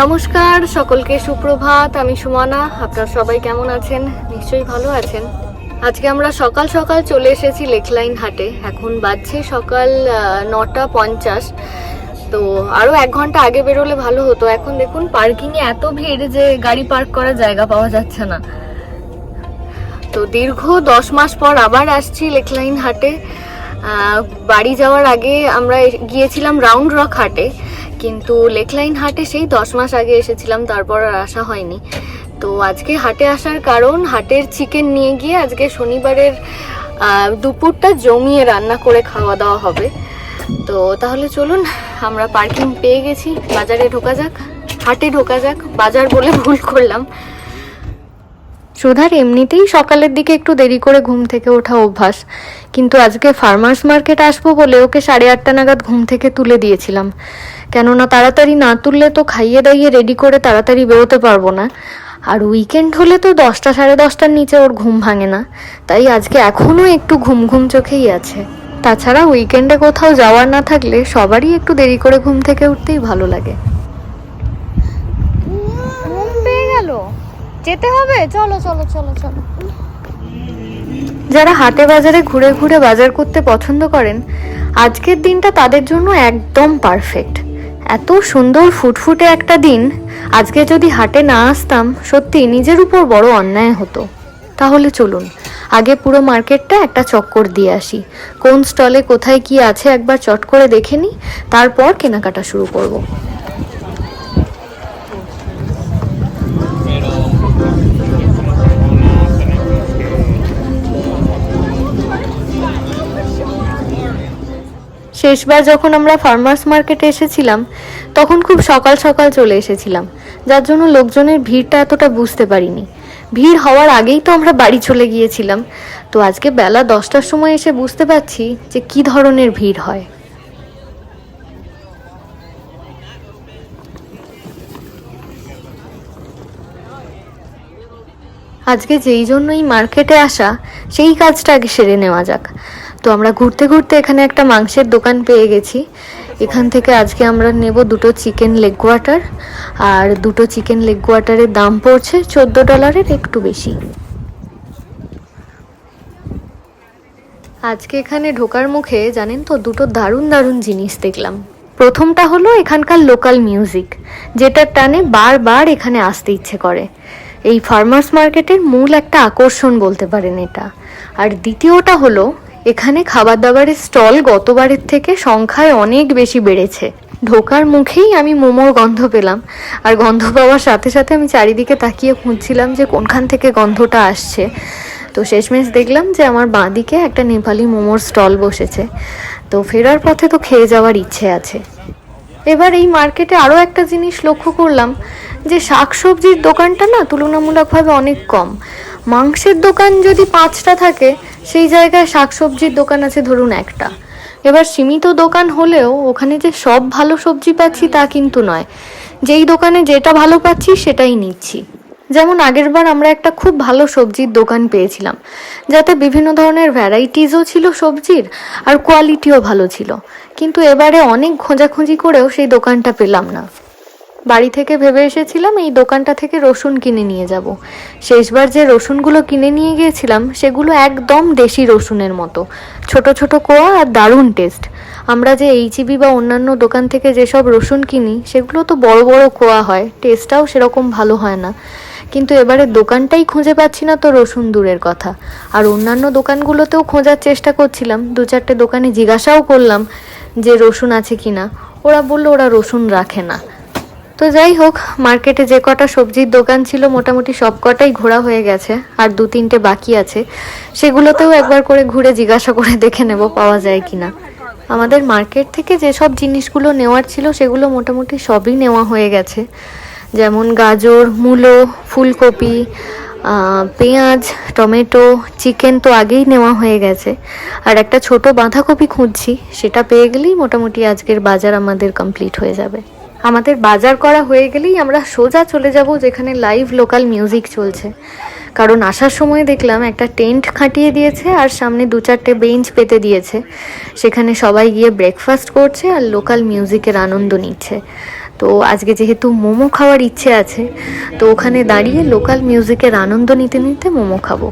নমস্কার, সকলকে সুপ্রভাত, আমি সুমানা, আপনারা সবাই কেমন আছেন? নিশ্চয়ই ভালো আছেন। আজকে আমরা সকাল সকাল চলে এসেছি লেকলাইন হাটে। এখন বাজছে সকাল নটা পঞ্চাশ। তো আরও এক ঘণ্টা আগে বেরোলে ভালো হতো। এখন দেখুন, পার্কিংয়ে এত ভিড় যে গাড়ি পার্ক করার জায়গা পাওয়া যাচ্ছে না। তো দীর্ঘ দশ মাস পর আবার আসছি লেকলাইন হাটে। বাড়ি যাওয়ার আগে আমরা গিয়েছিলাম রাউন্ড রক হাটে, কিন্তু লেকলাইন হাটে সেই দশ মাস আগে এসেছিলাম, তারপর আর আসা হয়নি। তো আজকে হাটে আসার কারণ, হাটের চিকেন নিয়ে গিয়ে আজকে শনিবারের দুপুরটা জমিয়ে রান্না করে খাওয়া দাওয়া হবে। তো তাহলে চলুন, আমরা পার্কিং পেয়ে গেছি, বাজারে ঢোকা যাক, হাটে ঢোকা যাক, বাজার বলে ভুল করলাম। সুধার এমনিতেই সকালের দিকে একটু দেরি করে ঘুম থেকে ওঠা অভ্যাস। কিন্তু আজকে ফার্মার্স মার্কেট আসব বলে ওকে সাড়ে আটটা নাগাদ ঘুম থেকে তুলে দিয়েছিলাম। কেননা তাড়াতাড়ি না তুললে তো খাইয়ে দাইয়ে রেডি করে তাড়াতাড়ি বেরোতে পারব না। আর উইকেন্ড হলে তো দশটা সাড়ে দশটার নিচে ওর ঘুম ভাঙে না। তাই আজকে এখনও একটু ঘুম ঘুম চোখেই আছে। তাছাড়া উইকেন্ডে কোথাও যাওয়ার না থাকলে সবারই একটু দেরি করে ঘুম থেকে উঠতেই ভালো লাগে ঘুম পেয়ে গেল যেতে হবে? চলো চলো চলো চলো। যারা হাটে বাজারে ঘুরে ঘুরে বাজার করতে পছন্দ করেন, আজকের দিনটা তাদের জন্য একদম পারফেক্ট এত সুন্দর ফুটফুটে একটা দিন, আজকে যদি হাটে না আসতাম, সত্যি নিজের উপর বড় অন্যায় হতো। তাহলে চলুন, আগে পুরো মার্কেটটা একটা চক্কর দিয়ে আসি। কোন স্টলে কোথায় কি আছে একবার চট করে দেখে নিই, তারপর কেনাকাটা শুরু করব। শেষবার যখন আমরা ফার্মার্স মার্কেটে এসেছিলাম, তখন খুব সকাল সকাল চলে এসেছিলাম। যার জন্য লোকজনের ভিড়টা এতটা বুঝতে পারিনি। ভিড় হওয়ার আগেই তো আমরা বাড়ি চলে গিয়েছিলাম। তো আজকে বেলা দশটার সময় এসে বুঝতে পারছি যে কি ধরনের ভিড় হয়। আজকে যেই জন্যই মার্কেটে আসা, সেই কাজটা আগে সেরে নেওয়া যাক। তো আমরা ঘুরতে ঘুরতে এখানে একটা মাংসের দোকান পেয়ে গেছি। এখান থেকে আজকে আমরা নেব দুটো চিকেন লেগ কোয়ার্টার আর দুটো চিকেন লেগ কোয়ার্টারের দাম পড়ছে চোদ্দ ডলারের একটু বেশি। আজকে এখানে ঢোকার মুখে, জানেন তো, দুটো দারুণ দারুণ জিনিস দেখলাম। প্রথমটা হলো এখানকার লোকাল মিউজিক, যেটার টানে বারবার এখানে আসতে ইচ্ছে করে। এই ফার্মার্স মার্কেটের মূল একটা আকর্ষণ বলতে পারেন এটা। আর দ্বিতীয়টা হলো এখানে খাবার দাবারের স্টল গতবারের থেকে সংখ্যায় অনেক বেশি বেড়েছে। ঢোকার মুখেই আমি মোমোর গন্ধ পেলাম। আর গন্ধ পাওয়ার সাথে সাথে আমি চারিদিকে তাকিয়ে খুঁজছিলাম যে কোনখান থেকে গন্ধটা আসছে। তো শেষমেশ দেখলাম যে আমার বাঁদিকে একটা নেপালি মোমোর স্টল বসেছে। তো ফেরার পথে তো খেয়ে যাওয়ার ইচ্ছে আছে। এবার এই মার্কেটে আরও একটা জিনিস লক্ষ্য করলাম যে শাকসবজির দোকানটা না তুলনামূলকভাবে অনেক কম। মাংসের দোকান যদি পাঁচটা থাকে, সেই জায়গায় শাকসবজির দোকান আছে ধরুন একটা। এবার সীমিত দোকান হলেও ওখানে যে সব ভালো সবজি পাচ্ছি তা কিন্তু নয়। যেই দোকানে যেটা ভালো পাচ্ছি, সেটাই নিচ্ছি। যেমন আগেরবার আমরা একটা খুব ভালো সবজির দোকান পেয়েছিলাম। যাতে বিভিন্ন ধরনের ভ্যারাইটিসও ছিল সবজির আর কোয়ালিটিও ভালো ছিল। কিন্তু এবারে অনেক খোঁজাখুঁজি করেও সেই দোকানটা পেলাম না। বাড়ি থেকে ভেবে এসেছিলাম এই দোকানটা থেকে রসুন কিনে নিয়ে যাব। শেষবার যে রসুনগুলো কিনে নিয়ে গিয়েছিলাম, সেগুলো একদম দেশি রসুনের মতো। ছোট ছোট কোয়া আর দারুণ টেস্ট। আমরা যে এইচিবি বা অন্যান্য দোকান থেকে যেসব রসুন কিনি, সেগুলো তো বড় বড় কোয়া হয়, টেস্টটাও সেরকম ভালো হয় না। কিন্তু এবারে দোকানটাই খুঁজে পাচ্ছি না তো রসুন দূরের কথা। আর অন্যান্য দোকানগুলোতেও খোঁজার চেষ্টা করছিলাম, দু চারটে দোকানে জিজ্ঞাসাও করলাম যে রসুন আছে কিনা। ওরা বলল ওরা রসুন রাখে না। তো যাই হোক, মার্কেটে যে কটা সবজির দোকান ছিল, মোটামুটি সব কটাই ঘোরা হয়ে গেছে, আর দু তিনটে বাকি আছে। সেগুলোতেও একবার করে ঘুরে জিজ্ঞাসা করে দেখে নেব পাওয়া যায় কিনা। আমাদের মার্কেট থেকে যেসব জিনিসগুলো নেওয়ার ছিল, সেগুলো মোটামুটি সবই নেওয়া হয়ে গেছে। যেমন গাজর, মূলো, ফুলকপি পেঁয়াজ, টমেটো, চিকেন তো আগেই নেওয়া হয়ে গেছে। আর একটা ছোট বাঁধাকপি খুঁজছি, সেটা পেয়ে গেলেই মোটামুটি আজকের বাজার আমাদের কমপ্লিট হয়ে যাবে। আমাদের বাজার করা হয়ে গেলেই আমরা সোজা চলে যাব যেখানে লাইভ লোকাল মিউজিক চলছে। কারণ আসার সময় দেখলাম একটা টেন্ট খাটিয়ে দিয়েছে আর সামনে দু চারটে বেঞ্চ পেতে দিয়েছে। সেখানে সবাই গিয়ে ব্রেকফাস্ট করছে আর লোকাল মিউজিকের আনন্দ নিচ্ছে। তো আজকে যেহেতু মোমো খাওয়ার ইচ্ছে আছে, তো ওখানে দাঁড়িয়ে লোকাল মিউজিকের আনন্দ নিতে নিতে মোমো খাব।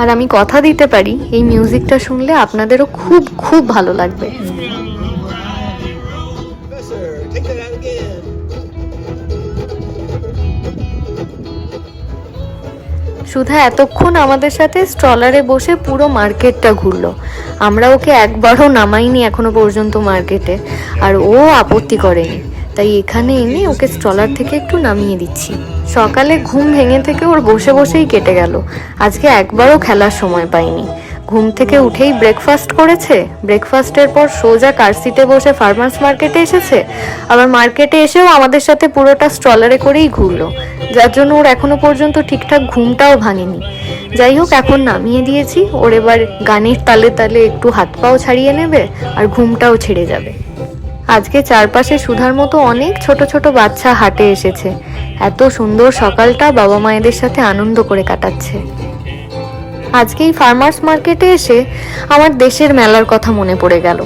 আর আমি কথা দিতে পারি, এই মিউজিকটা শুনলে আপনাদেরও খুব খুব ভালো লাগবে। সুধা এতক্ষণ আমাদের সাথে স্ট্রলারে বসে পুরো মার্কেটটা ঘুরলো। আমরা ওকে একবারও নামাইনি এখনও পর্যন্ত মার্কেটে আর ও আপত্তি করেনি। তাই এখানে এনে ওকে স্ট্রলার থেকে একটু নামিয়ে দিচ্ছি। সকালে ঘুম ভেঙে থেকে ওর বসে বসেই কেটে গেল। আজকে একবারও খেলার সময় পাইনি। ঘুম থেকে উঠেই ব্রেকফাস্ট করেছে? ব্রেকফাস্টের পর সোজা কার সিটে বসে ফার্মার্স মার্কেটে এসেছে। আবার মার্কেটে এসেও আমাদের সাথে পুরোটা স্ট্রলারে করেই ঘুরলো। যার জন্য ওর এখনও পর্যন্ত ঠিকঠাক ঘুমটাও ভাঙেনি। যাই হোক, এখন নামিয়ে দিয়েছি। ওর এবার গানের তালে তালে একটু হাত পাও ছাড়িয়ে নেবে আর ঘুমটাও ছেড়ে যাবে। আজকে চারপাশে সুধার মতো অনেক ছোট ছোট বাচ্চা হাটে এসেছে। এত সুন্দর সকালটা বাবা মায়েদের সাথে আনন্দ করে কাটাচ্ছে। আজকে এই ফার্মার্স মার্কেটে এসে আমার দেশের মেলার কথা মনে পড়ে গেল।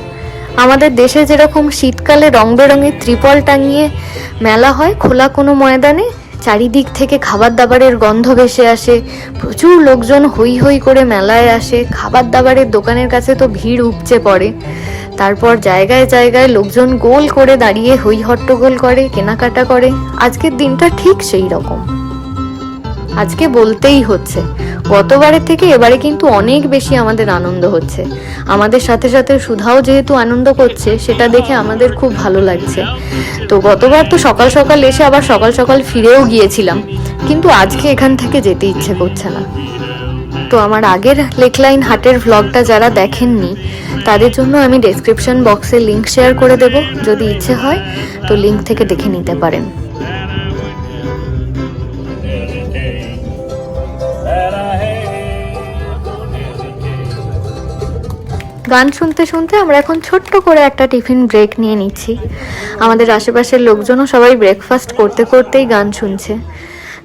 আমাদের দেশে যেরকম শীতকালে রং বেরঙের ত্রিপল টাঙিয়ে মেলা হয়, খোলা কোনো ময়দানে চারিদিক থেকে খাবার দাবারের গন্ধ ভেসে আসে, প্রচুর লোকজন হই হই করে মেলায় আসে খাবার দাবারের দোকানের কাছে তো ভিড় উপচে পড়ে। তারপর জায়গায় জায়গায় লোকজন গোল করে দাঁড়িয়ে হই হট্টগোল করে, কেনাকাটা করে। আজকের দিনটা ঠিক সেই রকম। আজকে বলতেই হচ্ছে গতবারের থেকে এবারে কিন্তু অনেক বেশি আমাদের আনন্দ হচ্ছে। আমাদের সাথে সাথে সুধাও যেহেতু আনন্দ করছে, সেটা দেখে আমাদের খুব ভালো লাগছে। তো গতবার তো সকাল সকাল এসে আবার সকাল সকাল ফিরেও গিয়েছিলাম। কিন্তু আজকে এখান থেকে যেতে ইচ্ছে করছে না। তো আমার আগের লেকলাইন হাটের ভ্লগটা যারা দেখেননি, তাদের জন্য আমি ডেসক্রিপশন বক্সে লিংক শেয়ার করে দেব। যদি ইচ্ছে হয়, তো লিংক থেকে দেখে নিতে পারেন। গান শুনতে শুনতে আমরা এখন ছোট্ট করে একটা টিফিন ব্রেক নিয়ে নিচ্ছি। আমাদের আশেপাশের লোকজনও সবাই ব্রেকফাস্ট করতে করতেই গান শুনছে।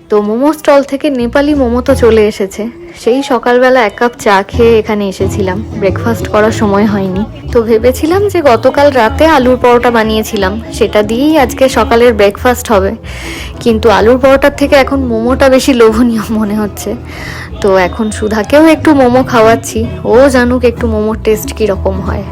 তো মোমো স্টল থেকে নেপালি মোমো তো চলে এসেছে। সেই সকালবেলা এক কাপ চা খেয়ে এখানে এসেছিলাম। ব্রেকফাস্ট করার সময় হয়নি। তো ভেবেছিলাম যে গতকাল রাতে আলুর পরোটা বানিয়েছিলাম। সেটা দিয়েই আজকে সকালের ব্রেকফাস্ট হবে। কিন্তু আলুর পরোটার থেকে এখন মোমোটা বেশি লোভনীয় মনে হচ্ছে। তো এখন সুধাকেও একটু মোমো খাওয়াচ্ছি। ও জানুক একটু মোমোর টেস্ট কীরকম হয়।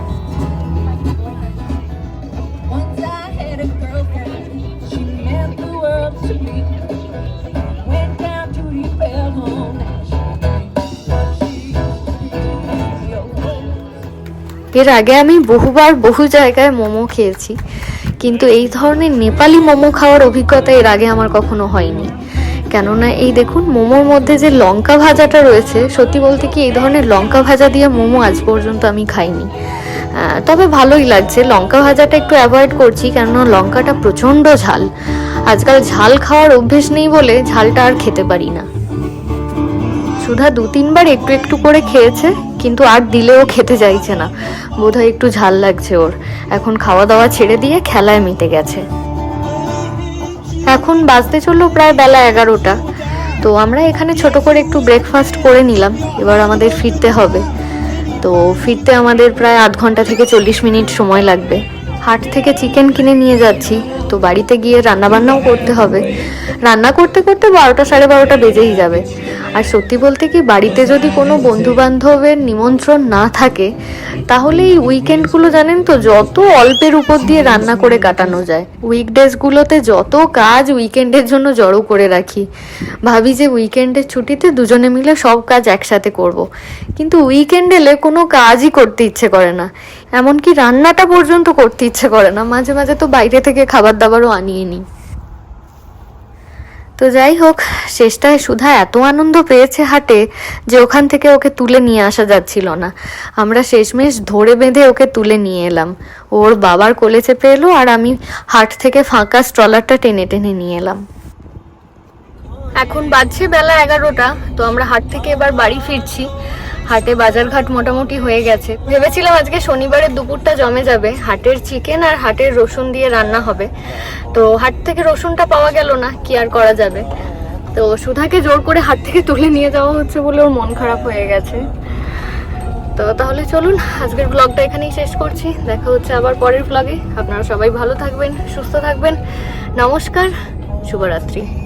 এর আগে আমি বহুবার বহু জায়গায় মোমো খেয়েছি। কিন্তু এই ধরনের নেপালি মোমো খাওয়ার অভিজ্ঞতা এর আগে আমার কখনো হয়নি। কেননা এই দেখুন, মোমোর মধ্যে যে লঙ্কা ভাজাটা রয়েছে, সত্যি বলতে কি এই ধরনের লঙ্কা ভাজা দিয়ে মোমো আজ পর্যন্ত আমি খাইনি। তবে ভালোই লাগছে। লঙ্কা ভাজাটা একটু অ্যাভয়েড করছি, কেননা লঙ্কাটা প্রচণ্ড ঝাল। আজকাল ঝাল খাওয়ার অভ্যেস নেই বলে ঝালটা আর খেতে পারি না। সুধা দু তিনবার একটু একটু করে খেয়েছে। কিন্তু আর দিলেও খেতে চাইছে না। বোধহয় একটু ঝাল লাগছে ওর। এখন খাওয়া দাওয়া ছেড়ে দিয়ে খেলায় মিটে গেছে। এখন বাজতে চলল প্রায় বেলা এগারোটা। তো আমরা এখানে ছোট করে একটু ব্রেকফাস্ট করে নিলাম। এবার আমাদের ফিরতে হবে। তো ফিরতে আমাদের প্রায় আধ ঘণ্টা থেকে চল্লিশ মিনিট সময় লাগবে। হাট থেকে চিকেন কিনে নিয়ে যাচ্ছি। তো বাড়িতে গিয়ে রান্নাবান্নাও করতে হবে। রান্না করতে করতে বারোটা সাড়ে বারোটা বেজেই যাবে। আর সত্যি বলতে কি, বাড়িতে যদি কোনো বন্ধু বান্ধবের নিমন্ত্রণ না থাকে, তাহলে এই উইকেন্ডগুলো জানেন তো, যত অল্পের উপর দিয়ে রান্না করে কাটানো যায়। উইকডেজগুলোতে যত কাজ উইকেন্ডের জন্য জড়ো করে রাখি। ভাবি যে উইকেন্ডের ছুটিতে দুজনে মিলে সব কাজ একসাথে করব। কিন্তু উইকেন্ড এলে কোনো কাজই করতে ইচ্ছে করে না। এমনকি রান্নাটা পর্যন্ত করতে ইচ্ছে করে না। মাঝে মাঝে তো বাইরে থেকে খাবার দাবারও আনিয়ে নিই। তো যাই হোক, শেষটায় সুধা এত আনন্দ পেয়েছে হাটে যে ওখান থেকে ওকে তুলে নিয়ে আসা যাচ্ছিল না। আমরা শেষমেশ ধরে বেঁধে ওকে তুলে নিয়ে এলাম। ওর বাবার কোলে চেপে এলো আর আমি হাট থেকে ফাঁকা স্ট্রলারটা টেনে টেনে নিয়ে এলাম। এখন বাজছে বেলা এগারোটা, তো আমরা হাট থেকে এবার বাড়ি ফিরছি। হাটে বাজারঘাট মোটামুটি হয়ে গেছে। ভেবেছিলাম আজকে শনিবারের দুপুরটা জমে যাবে। হাটের চিকেন আর হাটের রসুন দিয়ে রান্না হবে। তো হাট থেকে রসুনটা পাওয়া গেল না, কি আর করা যাবে? তো সুধাকে জোর করে হাট থেকে তুলে নিয়ে যাওয়া হচ্ছে বলে ওর মন খারাপ হয়ে গেছে। তো তাহলে চলুন, আজকের ব্লগটা এখানেই শেষ করছি। দেখা হচ্ছে আবার পরের ব্লগে আপনারা সবাই ভালো থাকবেন, সুস্থ থাকবেন। নমস্কার, শুভরাত্রি।